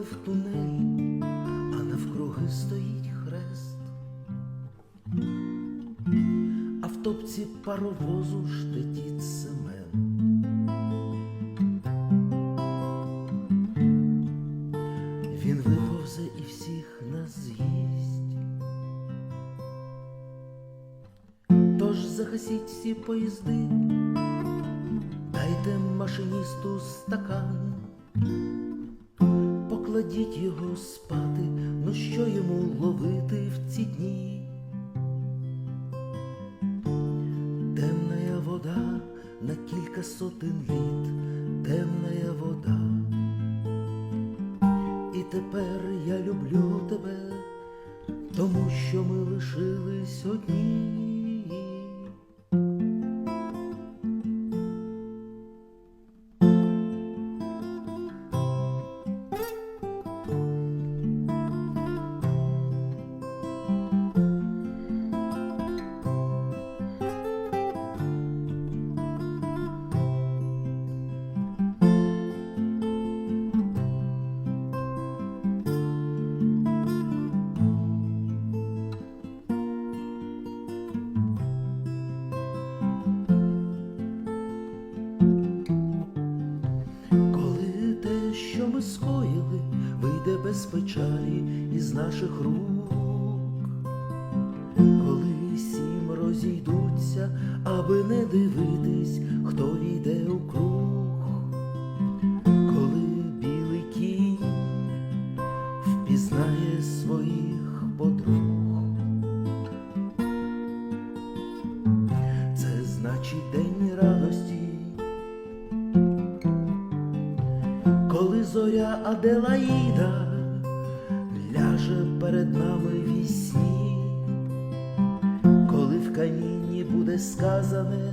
в тунель, а навкруги стоїть хрест, а в топці паровозу штетіть семен. Він виповзе і всіх нас з'їсть. Тож загасіть всі поїзди, дайте машиністу стакан покладіть його спати, ну що йому ловити в ці дні? Темная вода на кілька сотень літ, темная вода. І тепер я люблю тебе, тому що ми лишились одні. Скоїли, вийде без печалі із наших рук, коли сім розійдуться, аби не дивитись, хто війде у круг, коли білий кінь впізнає своїх подруг. Це значить день радості. Зоря Аделаїда ляже перед нами вісні, коли в камінні буде сказане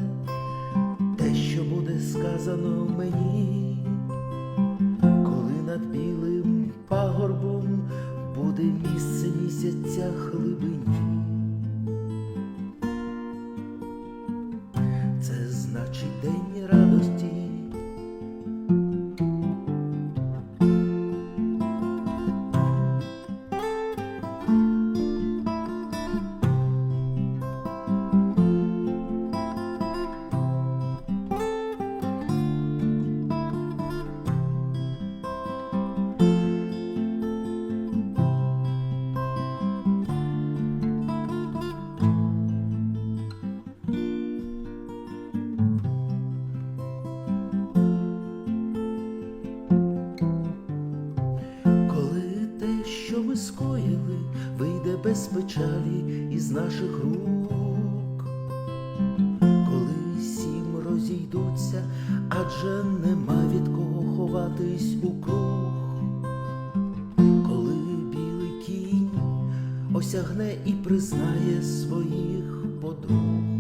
те, що буде сказано мені, коли над білим пагорбом буде місце місяця глибині. Скоїли, вийде без печалі із наших рук, коли сім розійдуться, адже нема від кого ховатись у круг, коли білий кінь осягне і признає своїх подруг.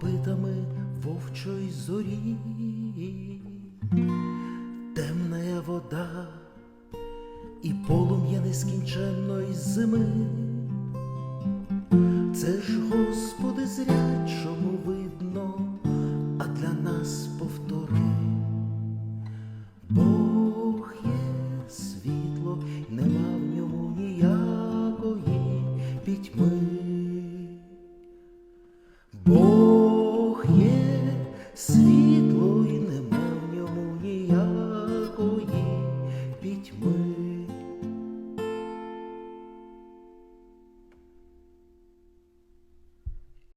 Копитами вовчої зорі, темная вода і полум'я нескінченної зими. Це ж, Господи, зрячому видно, а для нас повтори. Бог є світло, нема в ньому ніякої пітьми. Бог